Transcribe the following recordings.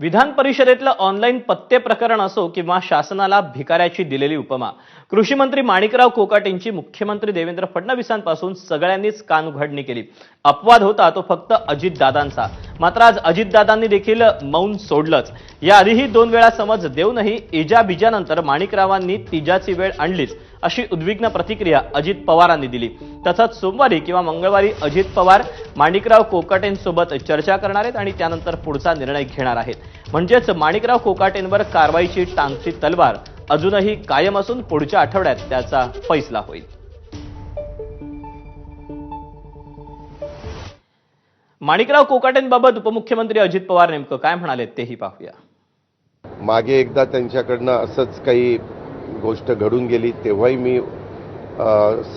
विधान परिषदेतलं ऑनलाईन पत्ते प्रकरण असो किंवा शासनाला भिकाऱ्याची दिलेली उपमा कृषी मंत्री माणिकराव कोकाटेंची मुख्यमंत्री देवेंद्र फडणवीसांपासून सगळ्यांनीच कानउघडणी केली. अपवाद होता तो फक्त अजितदादांचा. मात्र आज अजितदादांनी देखील मौन सोडलंच. याआधीही दोन वेळा समज देऊनही इजाबिजानंतर माणिकरावांनी तिजाची वेळ आणलीच. अशी उद्विग्न प्रतिक्रिया अजित पवारांनी दिली. तसंच सोमवारी किंवा मंगळवारी अजित पवार माणिकराव कोकाटेंसोबत चर्चा करणार आहेत आणि त्यानंतर पुढचा निर्णय घेणार आहेत. म्हणजेच माणिकराव कोकाटेंवर कारवाईची टांगची तलवार अजूनही कायम असून पुढच्या आठवड्यात त्याचा फैसला होईल. माणिकराव कोकाटेंबाबत उपमुख्यमंत्री अजित पवार नेमकं काय म्हणाले तेही पाहूया. मागे एकदा त्यांच्याकडनं असंच काही गोष्ट घडून गेली तेव्हाही मी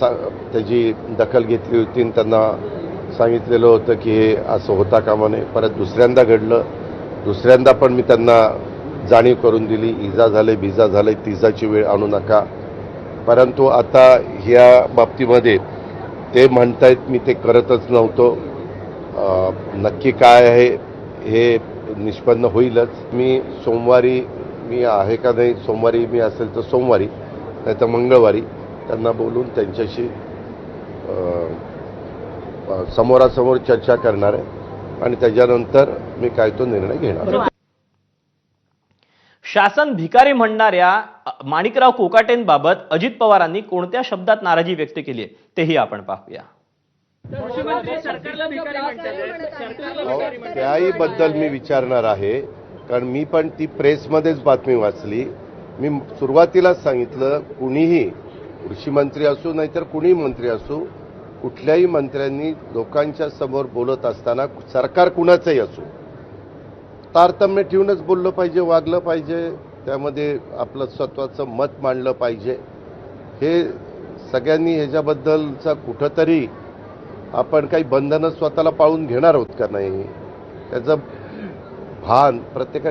सा त्याची दखल घेतली होती आणि त्यांना सांगितलेलं होतं की हे असं होता कामा नये. परत दुसऱ्यांदा घडलं. दुसऱ्यांदा पण मी त्यांना जाणीव करून दिली इजा झाले बिजा झाले तिजाची वेळ आणू नका. परंतु आता ह्या बाबतीमध्ये ते म्हणतायत मी ते करतच नव्हतो. नक्की काय आहे हे निष्पन्न होईलच. मी सोमवारी मी आहे का नाही सोमवारी मी असेल तर सोमवारी नाही तर मंगळवारी त्यांना बोलून त्यांच्याशी समोरासमोर चर्चा करणार आहे आणि त्याच्यानंतर मी काय तो निर्णय घेणार शासन भिकारी म्हणणाऱ्या माणिकराव कोकाटेंबाबत अजित पवारांनी कोणत्या शब्दात नाराजी व्यक्त केली आहे तेही आपण पाहूया. कृषीमंत्री सरकारला भिकारी म्हणतात. सरकारला भिकारी म्हणतात त्याही बद्दल मी विचारणार आहे. कारण मी पण ती प्रेसमध्येच बातमी वाचली. मी सुरुवातीलाच सांगितलं कुणीही कृषी मंत्री असू नाहीतर कुणीही मंत्री असू कुठल्याही मंत्र्यांनी लोकांच्या समोर बोलत असताना सरकार कुणाचंही असू. तारतम्य ठेवूनच बोललं पाहिजे वागलं पाहिजे. त्यामध्ये आपलं स्वतःचं मत मांडलं पाहिजे. हे सगळ्यांनी ह्याच्याबद्दलचा कुठंतरी आपण काही बंधनं स्वतःला पाळून घेणार आहोत का नाही? त्याचं भान प्रत्येक